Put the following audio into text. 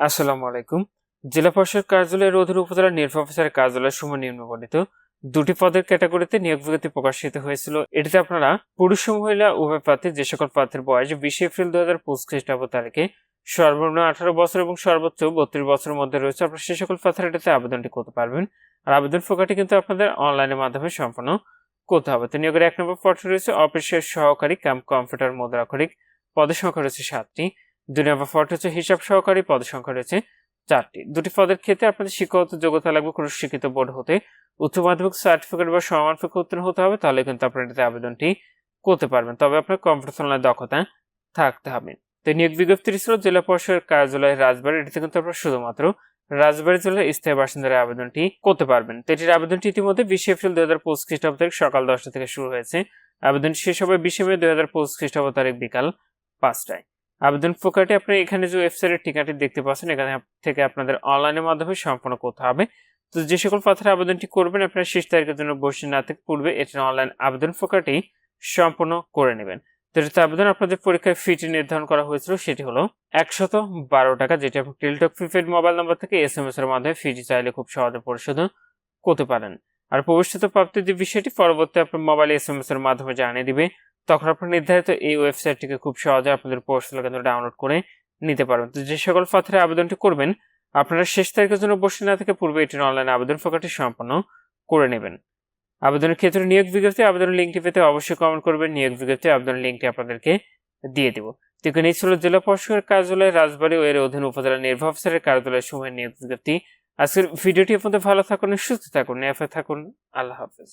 আসসালামু আলাইকুম। জেলা পরিষদ কার্যালয়ের অধীন উপজেলা নির্বাহী অফিসারের কার্যালয় সময় নিম্নবর্ণিত দুটি পদের ক্যাটাগরিতে নিয়োগ বিজ্ঞপ্তি প্রকাশিত হয়েছিল। এটিতে আপনারা পুরুষ ও মহিলা, উভয় প্রার্থী, যে সকল প্রার্থীর বয়স বিশে এপ্রিল দু হাজার পঁচিশ খ্রিস্টাব্দ তারিখে, সর্বনিম্ন আঠারো বছর এবং সর্বোচ্চ বত্রিশ বছরের মধ্যে রয়েছে। আপনারা সে সকল প্রার্থীরা এটাতে আবেদনটি করতে পারবেন। আর আবেদন প্রক্রিয়াটি কিন্তু আপনাদের অনলাইনের মাধ্যমে সম্পন্ন করতে হবে। তো নিয়োগের এক নম্বর পদটি রয়েছে অফিসের সহকারী ক্যাম্প কম্পিউটার মুদ্রাক্ষরিক। পদের সংখ্যা রয়েছে সাতটি। দুই নম্বর পদটি হচ্ছে হিসাব সহকারী পদের সংখ্যা রয়েছে চারটি। দুটি পদের ক্ষেত্রে আপনাদের শিক্ষাগত যোগ্যতা লাগবে কোনো শিক্ষিত বোর্ড হতে। উচ্চ মাধ্যমিক সার্টিফিকেট বা সমানফিক উত্তীর্ণ হতে হবে, তাহলে কিন্তু আপনার এটাতে আবেদনটি করতে পারবেন। তবে আপনার কম্পিউটার দক্ষতা থাকতে হবে। তো নিয়োগ বিজ্ঞপ্তিটি ছিল জেলা পরিষদের কার্যালয় রাজবাড়ি। এটিতে কিন্তু আপনার শুধুমাত্র রাজবাড়ী জেলার স্থায়ী বাসিন্দারা আবেদনটি করতে পারবেন। তো এটির আবেদনটি ইতিমধ্যে বিশে এপ্রিল দুই হাজার পঁচিশ খ্রিস্টাব্দ তারিখ সকাল দশটা থেকে শুরু হয়েছে। আবেদন শেষ হবে বিশে মে দুই হাজার পঁচিশ খ্রিস্টাব্দ তারিখ বিকাল পাঁচটায়। আবেদন প্রক্রিয়াটি আপনি এখানে যে ওয়েবসাইটের ঠিকানাটি দেখতে পাচ্ছেন, এখানে থেকে আপনাদের অনলাইনের মাধ্যমে সম্পন্ন করতে হবে। তো যে সকল পাথরে আবেদনটি করবেন, আপনার শেষ তারিখের জন্য বসে না থেকে পূর্বে এটির অনলাইন আবেদন প্রক্রিয়াটি সম্পন্ন করে নেবেন। তো এটাতে আবেদন আপনাদের পরীক্ষায় ফিটি নির্ধারণ করা হয়েছিল, সেটি হলো একশত বারো টাকা, যেটি আপনি টেলিটক প্রিপেড মোবাইল নাম্বার থেকে এস এম এস এর মাধ্যমে ফিটি চাইলে খুব সহজে পরিশোধ করতে পারেন। আর ভবিষ্যতে প্রাপ্তির যে বিষয়টি পরবর্তী আপনার মোবাইল এস এম এস এর মাধ্যমে জানিয়ে দিবে। তখন আপনার নির্ধারিত এই ওয়েবসাইটটিকে খুব সহজে আপনাদের পোস্টাল কেন্দ্র ডাউনলোড করে নিতে পারবেন। তো যে সকল পাথরে আবেদনটি করবেন, আপনারা শেষ তারিখের জন্য বসে না থেকে পূর্বে এটির অনলাইন আবেদন প্রকারটি সম্পন্ন করে নেবেন। আবেদনের ক্ষেত্রে নিয়োগ বিজ্ঞপ্তি, আবেদনের লিঙ্কটি পেতে অবশ্যই কমেন্ট করবেন। নিয়োগ বিজ্ঞপ্তি আবেদনের লিঙ্কটি আপনাদেরকে দিয়ে দিব। তো এখানে ছিল জেলা পরিষদের কার্যালয়, রাজবাড়ী ও এর অধীন উপজেলা নির্বাহী অফিসারের কার্যালয় সময় নিয়োগ বিজ্ঞপ্তি। আজকের ভিডিওটি আপনাদের ভালো থাকুন সুস্থ থাকুন এফে থাকুন। আল্লাহ হাফেজ।